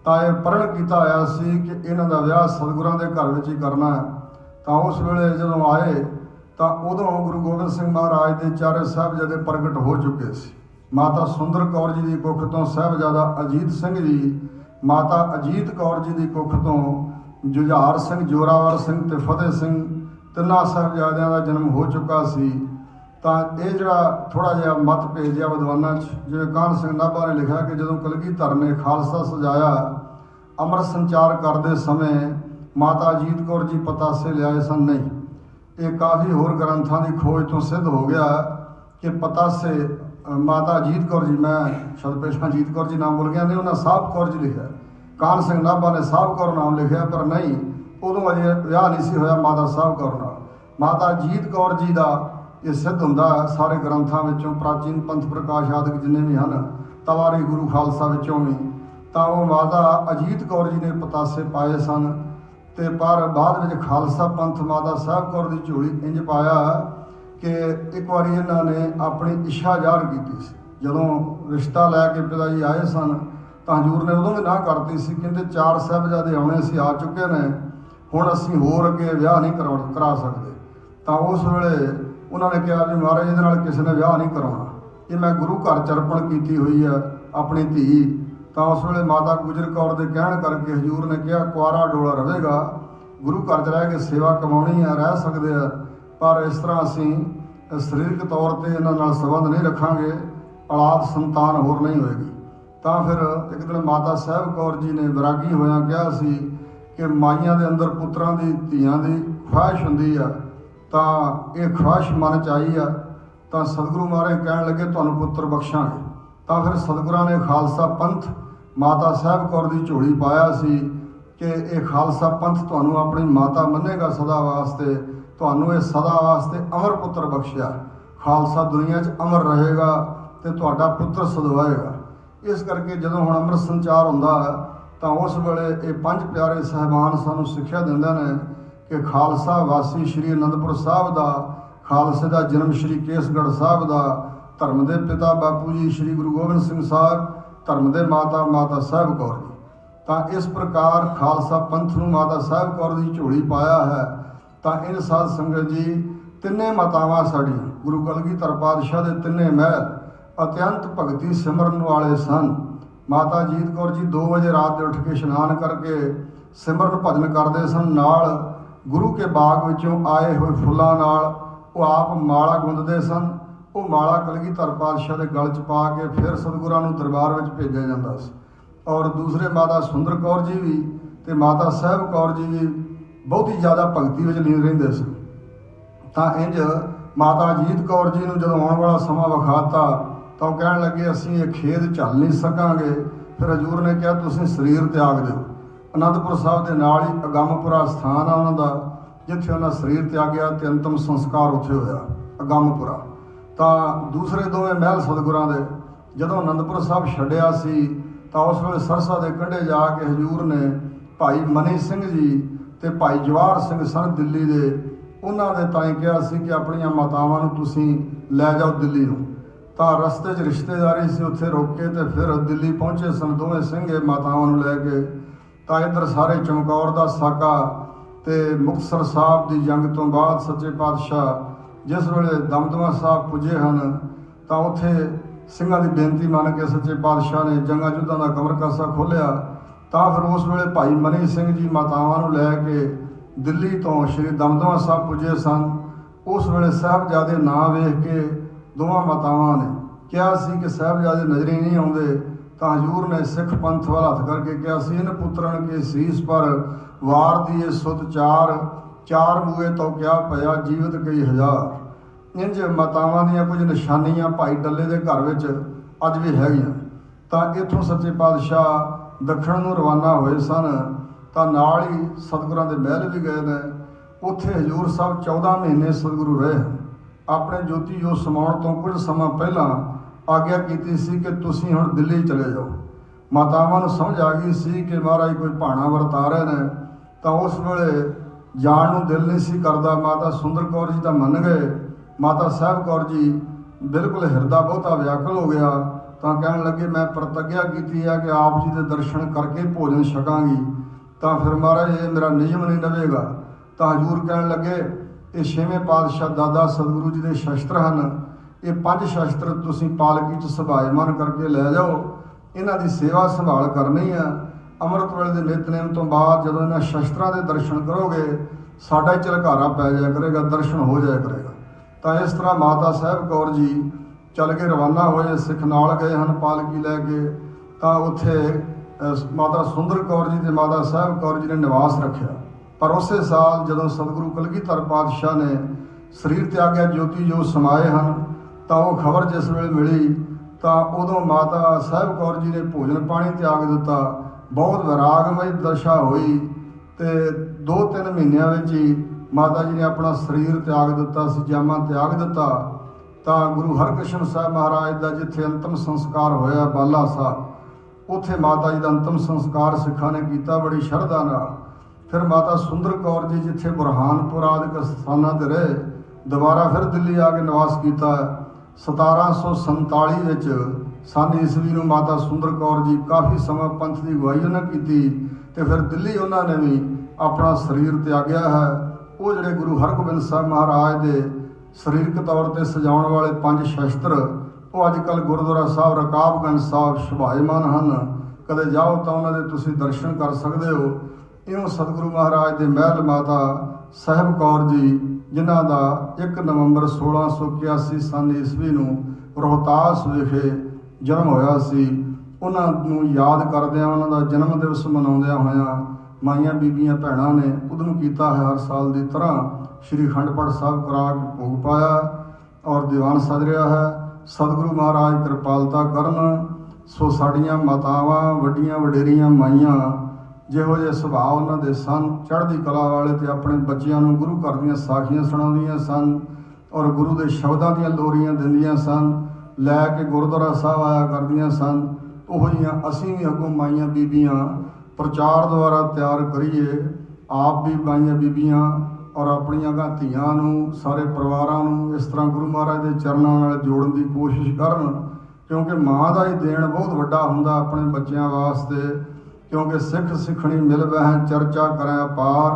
ਤਾਂ ਇਹ ਪ੍ਰਣ ਕੀਤਾ ਹੋਇਆ ਸੀ ਕਿ ਇਹਨਾਂ ਦਾ ਵਿਆਹ ਸਤਿਗੁਰਾਂ ਦੇ ਘਰ ਵਿੱਚ ਹੀ ਕਰਨਾ ਹੈ। ਤਾਂ ਉਸ ਵੇਲੇ ਜਦੋਂ ਆਏ, ਤਾਂ ਉਦੋਂ ਗੁਰੂ ਗੋਬਿੰਦ ਸਿੰਘ ਮਹਾਰਾਜ ਦੇ ਚਾਰੇ ਸਾਹਿਬਜ਼ਾਦੇ ਪ੍ਰਗਟ ਹੋ ਚੁੱਕੇ ਸੀ। ਮਾਤਾ ਸੁੰਦਰ ਕੌਰ ਜੀ ਦੀ ਕੁੱਖ ਤੋਂ ਸਾਹਿਬਜ਼ਾਦਾ ਅਜੀਤ ਸਿੰਘ ਜੀ, ਮਾਤਾ ਅਜੀਤ ਕੌਰ ਜੀ ਦੀ ਕੁੱਖ ਤੋਂ ਜੁਝਾਰ ਸਿੰਘ, ਜੋਰਾਵਰ ਸਿੰਘ ਤੇ ਫਤਿਹ ਸਿੰਘ ਤਿੰਨਾਂ ਸਾਹਿਬਜ਼ਾਦਿਆਂ ਦਾ ਜਨਮ ਹੋ ਚੁੱਕਾ ਸੀ। ਤਾਂ ਇਹ ਜਿਹੜਾ ਥੋੜਾ ਜਿਹਾ ਮਤਭੇਦ ਜਿਹਾ ਵਿਦਵਾਨਾਂ 'ਚ, ਜਿਵੇਂ ਕਾਨ ਸਿੰਘ ਨਾਭਾ ਨੇ ਲਿਖਿਆ ਕਿ ਜਦੋਂ ਕਲਗੀਧਰ ਨੇ ਖਾਲਸਾ ਸਜਾਇਆ, ਅੰਮ੍ਰਿਤ ਸੰਚਾਰ ਕਰਦੇ ਸਮੇਂ ਮਾਤਾ ਅਜੀਤ ਕੌਰ ਜੀ ਪਤਾਸੇ ਲਿਆਏ ਸਨ, ਨਹੀਂ। ਇਹ ਕਾਫੀ ਹੋਰ ਗ੍ਰੰਥਾਂ ਦੀ ਖੋਜ ਤੋਂ ਸਿੱਧ ਹੋ ਗਿਆ ਕਿ ਪਤਾਸੇ ਮਾਤਾ ਅਜੀਤ ਕੌਰ ਜੀ, ਮੈਂ ਸ਼ਬਦ ਪਹਿਲਾਂ ਅਜੀਤ ਕੌਰ ਜੀ ਨਾਮ ਬੋਲ ਗਿਆ, ਨਹੀਂ, ਉਹਨਾਂ ਸਾਹਿਬ ਕੌਰ ਜੀ ਲਿਖਿਆ। ਕਾਹਨ ਸਿੰਘ ਨਾਭਾ ਨੇ ਸਾਹਿਬ ਕੌਰ ਨਾਮ ਲਿਖਿਆ, ਪਰ ਨਹੀਂ, ਉਦੋਂ ਅਜੇ ਵਿਆਹ ਨਹੀਂ ਸੀ ਹੋਇਆ ਮਾਤਾ ਸਾਹਿਬ ਕੌਰ ਨਾਲ। ਮਾਤਾ ਅਜੀਤ ਕੌਰ ਜੀ ਦਾ ਇਹ ਸਿੱਧ ਹੁੰਦਾ ਹੈ, ਸਾਰੇ ਗ੍ਰੰਥਾਂ ਵਿੱਚੋਂ ਪ੍ਰਾਚੀਨ ਪੰਥ ਪ੍ਰਕਾਸ਼ ਆਦਿਕ ਜਿੰਨੇ ਵੀ ਹਨ, ਤਵਾਰੀ ਗੁਰੂ ਖਾਲਸਾ ਵਿੱਚੋਂ ਵੀ, ਤਾਂ ਉਹ ਮਾਤਾ ਅਜੀਤ ਕੌਰ ਜੀ ਨੇ ਪਤਾਸੇ ਪਾਏ ਸਨ ਤੇ ਪਰ ਬਾਅਦ ਵਿੱਚ ਖਾਲਸਾ ਪੰਥ ਮਾਤਾ ਸਾਹਿਬ ਕੌਰ ਦੀ ਝੋਲੀ ਇੰਜ ਪਾਇਆ ਕਿ ਇੱਕ ਵਾਰੀ ਇਹਨਾਂ ਨੇ ਆਪਣੀ ਇੱਛਾ ਜ਼ਾਹਰ ਕੀਤੀ ਸੀ। ਜਦੋਂ ਰਿਸ਼ਤਾ ਲੈ ਕੇ ਪਿਤਾ ਜੀ ਆਏ ਸਨ, ਤਾਂ ਹਜੂਰ ਨੇ ਉਦੋਂ ਵੀ ਨਾ ਕਰਤੀ ਸੀ, ਕਹਿੰਦੇ ਚਾਰ ਸਾਹਿਬਜ਼ਾਦੇ ਆਉਣੇ ਸੀ ਆ ਚੁੱਕੇ ਨੇ, ਹੁਣ ਅਸੀਂ ਹੋਰ ਅੱਗੇ ਵਿਆਹ ਨਹੀਂ ਕਰਾ ਕਰਾ ਸਕਦੇ। ਤਾਂ ਉਸ ਵੇਲੇ ਉਹਨਾਂ ਨੇ ਕਿਹਾ ਵੀ ਮਹਾਰਾਜ, ਇਹਦੇ ਨਾਲ ਕਿਸੇ ਨੇ ਵਿਆਹ ਨਹੀਂ ਕਰਾਉਣਾ। ਇਹ ਮੈਂ ਗੁਰੂ ਘਰ ਚਰਪਣ ਕੀਤੀ ਹੋਈ ਹੈ ਆਪਣੀ ਧੀ। ਤਾਂ ਉਸ ਵੇਲੇ ਮਾਤਾ ਗੁਜਰ ਕੌਰ ਦੇ ਕਹਿਣ ਕਰਕੇ ਹਜੂਰ ਨੇ ਕਿਹਾ, ਕੁਆਰਾ ਡੋਲਾ ਰਹੇਗਾ। ਗੁਰੂ ਘਰ 'ਚ ਰਹਿ ਕੇ ਸੇਵਾ ਕਮਾਉਣੀ ਆ, ਰਹਿ ਸਕਦੇ ਆ। ਪਰ ਇਸ ਤਰ੍ਹਾਂ ਅਸੀਂ ਸਰੀਰਕ ਤੌਰ ਤੇ ਇਹਨਾਂ ਨਾਲ ਸੰਬੰਧ ਨਹੀਂ ਰੱਖਾਂਗੇ। ਔਲਾਦ ਸੰਤਾਨ ਹੋਰ ਨਹੀਂ ਹੋਏਗੀ। ਤਾਂ ਫਿਰ ਇੱਕ ਦਿਨ ਮਾਤਾ ਸਾਹਿਬ ਕੌਰ ਜੀ ਨੇ ਵਿਰਾਗੀ ਹੋਇਆਂ ਕਿਹਾ ਸੀ ਕਿ ਮਾਈਆਂ ਦੇ ਅੰਦਰ ਪੁੱਤਰਾਂ ਦੀ, ਧੀਆਂ ਦੀ ਖੁਆਇਸ਼ ਹੁੰਦੀ ਆ। ਤਾਂ ਇਹ ਖੁਆਇਸ਼ ਮਨ ਚ ਆਈ ਆ, ਤਾਂ ਸਤਿਗੁਰੂ ਮਹਾਰਾਜ ਕਹਿਣ ਲੱਗੇ, ਤੁਹਾਨੂੰ ਪੁੱਤਰ ਬਖਸ਼ਾਂਗੇ। ਤਾਂ ਫਿਰ ਸਤਿਗੁਰਾਂ ਨੇ ਖਾਲਸਾ ਪੰਥ ਮਾਤਾ ਸਾਹਿਬ ਕੌਰ ਦੀ ਝੋਲੀ ਪਾਇਆ ਸੀ ਕਿ ਇਹ ਖਾਲਸਾ ਪੰਥ ਤੁਹਾਨੂੰ ਆਪਣੀ ਮਾਤਾ ਮੰਨੇਗਾ ਸਦਾ ਵਾਸਤੇ। ਤੁਹਾਨੂੰ ਇਹ ਸਦਾ ਵਾਸਤੇ ਅਮਰ ਪੁੱਤਰ ਬਖਸ਼ਿਆ। ਖਾਲਸਾ ਦੁਨੀਆ 'ਚ ਅਮਰ ਰਹੇਗਾ ਤੇ ਤੁਹਾਡਾ ਪੁੱਤਰ ਸਦਵਾਏਗਾ। ਇਸ ਕਰਕੇ ਜਦੋਂ ਹੁਣ ਅੰਮ੍ਰਿਤ ਸੰਚਾਰ ਹੁੰਦਾ ਤਾਂ ਉਸ ਵੇਲੇ ਇਹ ਪੰਜ ਪਿਆਰੇ ਸਹਿਬਾਨ ਸਾਨੂੰ ਸਿੱਖਿਆ ਦਿੰਦੇ ਨੇ ਕਿ ਖਾਲਸਾ ਵਾਸੀ ਸ੍ਰੀ ਅਨੰਦਪੁਰ ਸਾਹਿਬ ਦਾ, ਖਾਲਸੇ ਦਾ ਜਨਮ ਸ੍ਰੀ ਕੇਸਗੜ੍ਹ ਸਾਹਿਬ ਦਾ, ਧਰਮ ਦੇ ਪਿਤਾ ਬਾਪੂ ਜੀ ਸ੍ਰੀ ਗੁਰੂ ਗੋਬਿੰਦ ਸਿੰਘ ਸਾਹਿਬ, ਧਰਮ ਦੇ ਮਾਤਾ ਮਾਤਾ ਸਾਹਿਬ ਕੌਰ ਜੀ। ਤਾਂ ਇਸ ਪ੍ਰਕਾਰ ਖਾਲਸਾ ਪੰਥ ਨੂੰ ਮਾਤਾ ਸਾਹਿਬ ਕੌਰ ਦੀ ਝੋਲੀ ਪਾਇਆ ਹੈ। ਤਾਂ ਇਹ ਸਾਧ ਸੰਗਤ ਜੀ, ਤਿੰਨੇ ਮਾਤਾਵਾਂ ਸਾਡੀਆਂ, ਗੁਰੂ ਕਲਗੀਧਰ ਪਾਤਸ਼ਾਹ ਦੇ ਤਿੰਨੇ ਮਹਿਲ, ਅਤਿਅੰਤ ਭਗਤੀ ਸਿਮਰਨ ਵਾਲੇ ਸਨ। ਮਾਤਾ ਜੀਤ ਕੌਰ ਜੀ 2 ਵਜੇ ਰਾਤ ਦੇ ਉੱਠ ਕੇ ਇਸ਼ਨਾਨ ਕਰਕੇ ਸਿਮਰਨ ਭਜਨ ਕਰਦੇ ਸਨ। ਨਾਲ ਗੁਰੂ ਕੇ ਬਾਗ ਵਿੱਚੋਂ ਆਏ ਹੋਏ ਫੁੱਲਾਂ ਨਾਲ ਉਹ ਆਪ ਮਾਲਾ ਗੁੰਦਦੇ ਸਨ। ਉਹ ਮਾਲਾ ਕਲਗੀਧਰ ਪਾਤਸ਼ਾਹ ਦੇ ਗਲ 'ਚ ਪਾ ਕੇ ਫਿਰ ਸਤਿਗੁਰਾਂ ਨੂੰ ਦਰਬਾਰ ਵਿੱਚ ਭੇਜਿਆ ਜਾਂਦਾ ਸੀ। ਔਰ ਦੂਸਰੇ ਮਾਤਾ ਸੁੰਦਰ ਕੌਰ ਜੀ ਵੀ ਤੇ ਮਾਤਾ ਸਾਹਿਬ ਕੌਰ ਜੀ ਵੀ ਬਹੁਤੀ ਜ਼ਿਆਦਾ ਭਗਤੀ ਵਿੱਚ ਲੀਨ ਰਹਿੰਦੇ ਸਨ। ਤਾਂ ਇੰਜ ਮਾਤਾ ਅਜੀਤ ਕੌਰ ਜੀ ਨੂੰ ਜਦੋਂ ਆਉਣ ਵਾਲਾ ਸਮਾਂ ਵਿਖਾਤਾ ਤਾਂ ਉਹ ਕਹਿਣ ਲੱਗੇ, ਅਸੀਂ ਇਹ ਖੇਦ ਝੱਲ ਨਹੀਂ ਸਕਾਂਗੇ। ਫਿਰ ਹਜੂਰ ਨੇ ਕਿਹਾ, ਤੁਸੀਂ ਸਰੀਰ ਤਿਆਗ ਦਿਓ। ਅਨੰਦਪੁਰ ਸਾਹਿਬ ਦੇ ਨਾਲ ਹੀ ਅਗੰਮਪੁਰਾ ਸਥਾਨ ਆ ਉਹਨਾਂ ਦਾ, ਜਿੱਥੇ ਉਹਨਾਂ ਸਰੀਰ ਤਿਆਗਿਆ ਤੇ ਅੰਤਮ ਸੰਸਕਾਰ ਉੱਥੇ ਹੋਇਆ, ਅਗੰਮਪੁਰਾ। ਤਾਂ ਦੂਸਰੇ ਦੋਵੇਂ ਮਹਿਲ ਸਤਿਗੁਰਾਂ ਦੇ, ਜਦੋਂ ਅਨੰਦਪੁਰ ਸਾਹਿਬ ਛੱਡਿਆ ਸੀ, ਤਾਂ ਉਸ ਵੇਲੇ ਸਰਸਾ ਦੇ ਕੰਢੇ ਜਾ ਕੇ ਹਜੂਰ ਨੇ ਭਾਈ ਮਨੀ ਸਿੰਘ ਜੀ ਤੇ ਭਾਈ ਜਵਾਹਰ ਸਿੰਘ ਸਨ ਦਿੱਲੀ ਦੇ, ਉਹਨਾਂ ਦੇ ਤਾਂ ਕਿਹਾ ਸੀ ਕਿ ਆਪਣੀਆਂ ਮਾਤਾਵਾਂ ਨੂੰ ਤੁਸੀਂ ਲੈ ਜਾਓ ਦਿੱਲੀ ਨੂੰ। ਤਾਂ ਰਸਤੇ 'ਚ ਰਿਸ਼ਤੇਦਾਰੀ ਸੀ ਉੱਥੇ ਰੋਕੇ ਤੇ ਫਿਰ ਦਿੱਲੀ ਪਹੁੰਚੇ ਸਨ ਦੋਵੇਂ ਸਿੰਘ ਮਾਤਾਵਾਂ ਨੂੰ ਲੈ ਕੇ। ਤਾਂ ਇੱਧਰ ਸਾਰੇ ਚਮਕੌਰ ਦਾ ਸਾਕਾ ਤੇ ਮੁਕਤਸਰ ਸਾਹਿਬ ਦੀ ਜੰਗ ਤੋਂ ਬਾਅਦ ਸੱਚੇ ਪਾਤਸ਼ਾਹ ਜਿਸ ਵੇਲੇ ਦਮਦਮਾ ਸਾਹਿਬ ਪੁੱਜੇ ਹਨ, ਤਾਂ ਉੱਥੇ ਸਿੰਘਾਂ ਦੀ ਬੇਨਤੀ ਮੰਨ ਕੇ ਸੱਚੇ ਪਾਤਸ਼ਾਹ ਨੇ ਜੰਗਾਂ ਯੁੱਧਾਂ ਦਾ ਕਮਰ ਕਾਸਾ ਖੋਲ੍ਹਿਆ। ਤਾਂ ਫਿਰ ਉਸ ਵੇਲੇ ਭਾਈ ਮਨੀ ਸਿੰਘ ਜੀ ਮਾਤਾਵਾਂ ਨੂੰ ਲੈ ਕੇ ਦਿੱਲੀ ਤੋਂ ਸ਼੍ਰੀ ਦਮਦਮਾ ਸਾਹਿਬ ਪੁੱਜੇ ਸਨ। ਉਸ ਵੇਲੇ ਸਾਹਿਬਜ਼ਾਦੇ ਨਾਂ ਵੇਖ ਕੇ ਦੋਵਾਂ ਮਾਤਾਵਾਂ ਨੇ ਕਿਹਾ ਸੀ ਕਿ ਸਾਹਿਬਜ਼ਾਦੇ ਨਜ਼ਰੇ ਨਹੀਂ ਆਉਂਦੇ। ਤਾਂ ਹਜੂਰ ਨੇ ਸਿੱਖ ਪੰਥ ਵੱਲ ਹੱਥ ਕਰਕੇ ਕਿਹਾ ਸੀ ਇਨ ਪੁੱਤਰਨ ਕੇ ਸੀਸ ਪਰ ਵਾਰ ਦੀ ਇਹ ਸੁਧ ਚਾਰ ਚਾਰ ਮੂਏ ਤੋਂ ਕਿਆ ਭਇਆ ਜੀਵਤ ਕਈ ਹਜ਼ਾਰ। ਇੰਜ ਮਾਤਾਵਾਂ ਦੀਆਂ ਕੁਝ ਨਿਸ਼ਾਨੀਆਂ ਭਾਈ ਡੱਲੇ ਦੇ ਘਰ ਵਿੱਚ ਅੱਜ ਵੀ ਹੈਗੀਆਂ। ਤਾਂ ਇਥੋਂ ਸੱਚੇ ਪਾਤਸ਼ਾਹ ਦੱਖਣ ਨੂੰ ਰਵਾਨਾ ਹੋਏ ਸਨ, ਤਾਂ ਨਾਲ ਹੀ ਸਤਿਗੁਰਾਂ ਦੇ ਮਹਿਲ ਵੀ ਗਏ ਨੇ। ਉੱਥੇ ਹਜੂਰ ਸਾਹਿਬ 14 ਮਹੀਨੇ ਸਤਿਗੁਰੂ ਰਹੇ ਆਪਣੇ ਜੋਤੀ ਜੋ ਸਮਾਉਣ ਤੋਂ ਕੁਝ ਸਮਾਂ ਪਹਿਲਾਂ ਆਗਿਆ ਕੀਤੀ ਸੀ ਕਿ ਤੁਸੀਂ ਹੁਣ ਦਿੱਲੀ ਚਲੇ ਜਾਓ। ਮਾਤਾਵਾਂ ਨੂੰ ਸਮਝ ਆ ਗਈ ਸੀ ਕਿ ਮਹਾਰਾਜ ਕੋਈ ਭਾਣਾ ਵਰਤਾ ਰਹੇ ਨੇ, ਤਾਂ ਉਸ ਵੇਲੇ ਜਾਣ ਨੂੰ ਦਿਲ ਨਹੀਂ ਸੀ ਕਰਦਾ। ਮਾਤਾ ਸੁੰਦਰ ਕੌਰ ਜੀ ਤਾਂ ਮੰਨ ਗਏ। ਮਾਤਾ ਸਾਹਿਬ ਕੌਰ ਜੀ ਬਿਲਕੁਲ ਹਿਰਦਾ ਬਹੁਤਾ ਵਿਆਕਲ ਹੋ ਗਿਆ, ਤਾਂ ਕਹਿਣ ਲੱਗੇ, ਮੈਂ ਪ੍ਰਤੱਗਿਆ ਕੀਤੀ ਹੈ ਕਿ ਆਪ ਜੀ ਦੇ ਦਰਸ਼ਨ ਕਰਕੇ ਭੋਜਨ ਛਕਾਂਗੀ। ਤਾਂ ਫਿਰ ਮਹਾਰਾਜ, ਇਹ ਮੇਰਾ ਨਿਯਮ ਨਹੀਂ ਨਵੇਗਾ। ਤਾਂ ਹਜੂਰ ਕਹਿਣ ਲੱਗੇ, ਇਹ ਛੇਵੇਂ ਪਾਤਸ਼ਾਹ ਦਾਦਾ ਸਤਿਗੁਰੂ ਜੀ ਦੇ ਸ਼ਸਤਰ ਹਨ। ਇਹ ਪੰਜ ਸ਼ਸਤਰ ਤੁਸੀਂ ਪਾਲਕੀ 'ਚ ਸਭਾਇਮਾਨ ਕਰਕੇ ਲੈ ਜਾਓ। ਇਹਨਾਂ ਦੀ ਸੇਵਾ ਸੰਭਾਲ ਕਰਨੀ ਆ। ਅੰਮ੍ਰਿਤ ਵੇਲੇ ਦੇ ਨਿਤਨੇਮ ਤੋਂ ਬਾਅਦ ਜਦੋਂ ਇਹਨਾਂ ਸ਼ਸਤਰਾਂ ਦੇ ਦਰਸ਼ਨ ਕਰੋਗੇ, ਸਾਡਾ ਹੀ ਝਲਕਾਰਾ ਪੈ ਜਾਇਆ ਕਰੇਗਾ, ਦਰਸ਼ਨ ਹੋ ਜਾਇਆ ਕਰੇਗਾ। ਤਾਂ ਇਸ ਤਰ੍ਹਾਂ ਮਾਤਾ ਸਾਹਿਬ ਕੌਰ ਜੀ ਚੱਲ ਕੇ ਰਵਾਨਾ ਹੋਏ, ਸਿੱਖ ਨਾਲ ਗਏ ਹਨ ਪਾਲਕੀ ਲੈ ਕੇ। ਤਾਂ ਉੱਥੇ ਮਾਤਾ ਸੁੰਦਰ ਕੌਰ ਜੀ ਤੇ ਮਾਤਾ ਸਾਹਿਬ ਕੌਰ ਜੀ ਨੇ ਨਿਵਾਸ ਰੱਖਿਆ। ਪਰ ਉਸੇ ਸਾਲ ਜਦੋਂ ਸਤਿਗੁਰੂ ਕਲਗੀਧਰ ਪਾਤਸ਼ਾਹ ਨੇ ਸਰੀਰ ਤਿਆਗਿਆ, ਜੋਤੀ ਜੋ ਸਮਾਏ ਹਨ ਤਾਂ ਉਹ ਖਬਰ ਜਿਸ ਵੇਲੇ ਮਿਲੀ, ਤਾਂ ਉਦੋਂ ਮਾਤਾ ਸਾਹਿਬ ਕੌਰ ਜੀ ਨੇ ਭੋਜਨ ਪਾਣੀ ਤਿਆਗ ਦਿੱਤਾ। ਬਹੁਤ ਵਿਰਾਗਮਈ ਦਸ਼ਾ ਹੋਈ ਤੇ 2-3 ਮਹੀਨਿਆਂ ਵਿੱਚ ਹੀ ਮਾਤਾ ਜੀ ਨੇ ਆਪਣਾ ਸਰੀਰ ਤਿਆਗ ਦਿੱਤਾ ਸੀ ਤਿਆਗ ਦਿੱਤਾ। ਤਾਂ ਗੁਰੂ ਹਰਕ੍ਰਿਸ਼ਨ ਸਾਹਿਬ ਮਹਾਰਾਜ ਦਾ ਜਿੱਥੇ ਅੰਤਮ ਸੰਸਕਾਰ ਹੋਇਆ ਬਾਲਾ ਸਾਹਿਬ, ਉੱਥੇ ਮਾਤਾ ਜੀ ਦਾ ਅੰਤਮ ਸੰਸਕਾਰ ਸਿੱਖਾਂ ਨੇ ਕੀਤਾ ਬੜੀ ਸ਼ਰਧਾ ਨਾਲ। ਫਿਰ ਮਾਤਾ ਸੁੰਦਰ ਕੌਰ ਜੀ ਜਿੱਥੇ ਬੁਰਹਾਨਪੁਰ ਆਦਿਕ ਸਥਾਨਾਂ ਤੇ ਰਹੇ, ਦੁਬਾਰਾ ਫਿਰ ਦਿੱਲੀ ਆ ਕੇ ਨਿਵਾਸ ਕੀਤਾ। 1747 ਵਿੱਚ ਸੰਨ ਈਸਵੀ ਨੂੰ ਮਾਤਾ ਸੁੰਦਰ ਕੌਰ ਜੀ ਕਾਫੀ ਸਮਾਂ ਪੰਥ ਦੀ ਅਗਵਾਈ ਉਹਨਾਂ ਕੀਤੀ ਤੇ ਫਿਰ ਦਿੱਲੀ ਉਹਨਾਂ ਨੇ ਵੀ ਆਪਣਾ ਸਰੀਰ ਤਿਆਗਿਆ ਹੈ। ਉਹ ਜਿਹੜੇ ਗੁਰੂ ਹਰਗੋਬਿੰਦ ਸਾਹਿਬ ਮਹਾਰਾਜ ਦੇ ਸਰੀਰਕ ਤੌਰ ਤੇ ਸਜਾਉਣ ਵਾਲੇ ਪੰਜ ਸ਼ਸਤਰ, ਉਹ ਅੱਜ ਕੱਲ ਗੁਰਦੁਆਰਾ ਸਾਹਿਬ, ਰਕਾਬਗੰਜ ਸਾਹਿਬ ਸ਼ੁਭਾਇਮਾਨ ਹਨ। ਕਦੇ ਜਾਓ ਤਾਂ ਉਹਨਾਂ ਦੇ ਤੁਸੀਂ ਦਰਸ਼ਨ ਕਰ ਸਕਦੇ ਹੋ। ਇਉਂ ਸਤਿਗੁਰੂ ਮਹਾਰਾਜ ਦੇ ਮਹਿਲ ਮਾਤਾ ਸਾਹਿਬ ਕੌਰ ਜੀ ਜਿਨ੍ਹਾਂ ਦਾ 1 ਨਵੰਬਰ 1681 ਸਨ ਈਸਵੀ ਨੂੰ ਰੋਹਤਾਸ ਵਿਖੇ ਜਨਮ ਹੋਇਆ ਸੀ, ਉਹਨਾਂ ਨੂੰ ਯਾਦ ਕਰਦਿਆਂ ਉਹਨਾਂ ਦਾ ਜਨਮ ਦਿਵਸ ਮਨਾਉਂਦਿਆਂ ਹੋਇਆਂ ਮਾਈਆਂ ਬੀਬੀਆਂ ਭੈਣਾਂ ਨੇ ਉਦਮ ਕੀਤਾ ਹੈ, ਹਰ ਸਾਲ ਦੀ ਤਰ੍ਹਾਂ ਸ੍ਰੀ ਖੰਡ ਪਾਠ ਸਾਹਿਬ ਕਰਾ ਕੇ ਭੋਗ ਪਾਇਆ ਔਰ ਦੀਵਾਨ ਸਜ ਰਿਹਾ ਹੈ। ਸਤਿਗੁਰੂ ਮਹਾਰਾਜ ਕਿਰਪਾਲਤਾ ਕਰਨ, ਸੋ ਸਾਡੀਆਂ ਮਾਤਾਵਾਂ, ਵੱਡੀਆਂ ਵਡੇਰੀਆਂ ਮਾਈਆਂ ਜਿਹੋ ਜਿਹੇ ਸੁਭਾਅ ਉਹਨਾਂ ਦੇ ਸਨ, ਚੜ੍ਹਦੀ ਕਲਾ ਵਾਲੇ ਤੇ ਆਪਣੇ ਬੱਚਿਆਂ ਨੂੰ ਗੁਰੂ ਘਰ ਦੀਆਂ ਸਾਖੀਆਂ ਸੁਣਾਉਂਦੀਆਂ ਸਨ ਔਰ ਗੁਰੂ ਦੇ ਸ਼ਬਦਾਂ ਦੀਆਂ ਲੋਰੀਆਂ ਦਿੰਦੀਆਂ ਸਨ, ਲੈ ਕੇ ਗੁਰਦੁਆਰਾ ਸਾਹਿਬ ਆਇਆ ਕਰਦੀਆਂ ਸਨ। ਉਹੋ ਜਿਹੀਆਂ ਅਸੀਂ ਵੀ ਅੱਗੋਂ ਮਾਈਆਂ ਬੀਬੀਆਂ ਪ੍ਰਚਾਰ ਦੁਆਰਾ ਤਿਆਰ ਕਰੀਏ, ਆਪ ਵੀ ਮਾਈਆਂ ਬੀਬੀਆਂ ਔਰ ਆਪਣੀਆਂ ਗਾਂ ਧੀਆਂ ਨੂੰ, ਸਾਰੇ ਪਰਿਵਾਰਾਂ ਨੂੰ ਇਸ ਤਰ੍ਹਾਂ ਗੁਰੂ ਮਹਾਰਾਜ ਦੇ ਚਰਨਾਂ ਨਾਲ ਜੋੜਨ ਦੀ ਕੋਸ਼ਿਸ਼ ਕਰਨ, ਕਿਉਂਕਿ ਮਾਂ ਦਾ ਹੀ ਦੇਣ ਬਹੁਤ ਵੱਡਾ ਹੁੰਦਾ ਆਪਣੇ ਬੱਚਿਆਂ ਵਾਸਤੇ। ਕਿਉਂਕਿ ਸਿੱਖ ਸਿੱਖਣੀ ਮਿਲ ਬਹਿ ਚਰਚਾ ਕਰੈ ਅਪਾਰ,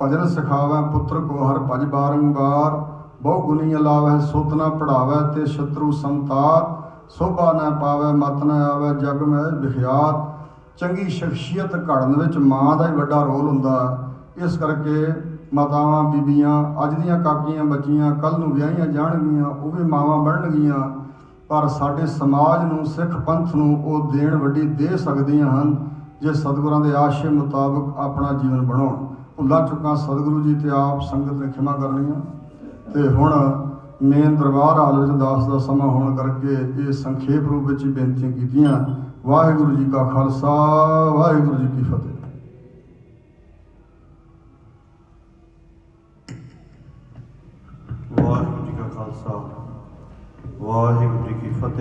ਭਜਨ ਸਿਖਾਵੈ ਪੁੱਤਰ ਕੋ ਹਰ ਭਜ ਬਾਰੰਬਾਰ। ਬਹੁ ਗੁਣੀ ਅਲਾਵੈ, ਸੁਤ ਨਾ ਪੜਾਵੈ ਤੇ ਸ਼ਤਰੂ ਸੰਤਾਪ ਸੋਭਾ ਨਾ ਪਾਵੈ, ਮਤ ਨਾ ਆਵੈ, ਜਗ ਮੈਂ ਵਿਖਿਆਤ ਚੰਗੀ ਸ਼ਖਸੀਅਤ ਘੜਨ ਵਿੱਚ ਮਾਂ ਦਾ ਹੀ ਵੱਡਾ ਰੋਲ ਹੁੰਦਾ ਇਸ ਕਰਕੇ ਮਾਤਾਵਾਂ, ਬੀਬੀਆਂ, ਅੱਜ ਦੀਆਂ ਕਾਕੀਆਂ, ਬੱਚੀਆਂ ਕੱਲ ਨੂੰ ਵਿਆਹੀਆਂ ਜਾਣਗੀਆਂ, ਉਹ ਵੀ ਮਾਵਾਂ ਬਣਨਗੀਆਂ। ਪਰ ਸਾਡੇ ਸਮਾਜ ਨੂੰ, ਸਿੱਖ ਪੰਥ ਨੂੰ ਉਹ ਦੇਣ ਵੱਡੀ ਦੇ ਸਕਦੀਆਂ ਹਨ। ਜੇ ਸਤਿਗੁਰਾਂ ਦੇ ਆਸ਼ੇ ਮੁਤਾਬਕ ਆਪਣਾ ਜੀਵਨ ਬਣਾਉਣ। ਭੁੱਲਾਂ ਚੁੱਕਾਂ ਸਤਿਗੁਰੂ ਜੀ ਤੇ ਆਪ ਸੰਗਤ ਨੇ ਖਿਮਾ ਕਰਨੀਆਂ। ਤੇ ਹੁਣ ਮੇਨ ਦਰਬਾਰ ਹਾਲ ਵਿੱਚ ਦਾਸ ਦਾ ਸਮਾਂ ਹੋਣ ਕਰਕੇ ਇਹ ਸੰਖੇਪ ਰੂਪ ਵਿੱਚ ਬੇਨਤੀਆਂ ਕੀਤੀਆਂ। ਵਾਹਿਗੁਰੂ ਜੀ ਕਾ ਖਾਲਸਾ, ਵਾਹਿਗੁਰੂ ਜੀ ਕੀ ਫਤਿਹ। ਵਾਹਿਗੁਰੂ ਜੀ ਕਾ ਖਾਲਸਾ, ਵਾਹਿਗੁਰੂ ਜੀ ਕੀ ਫਤਿਹ।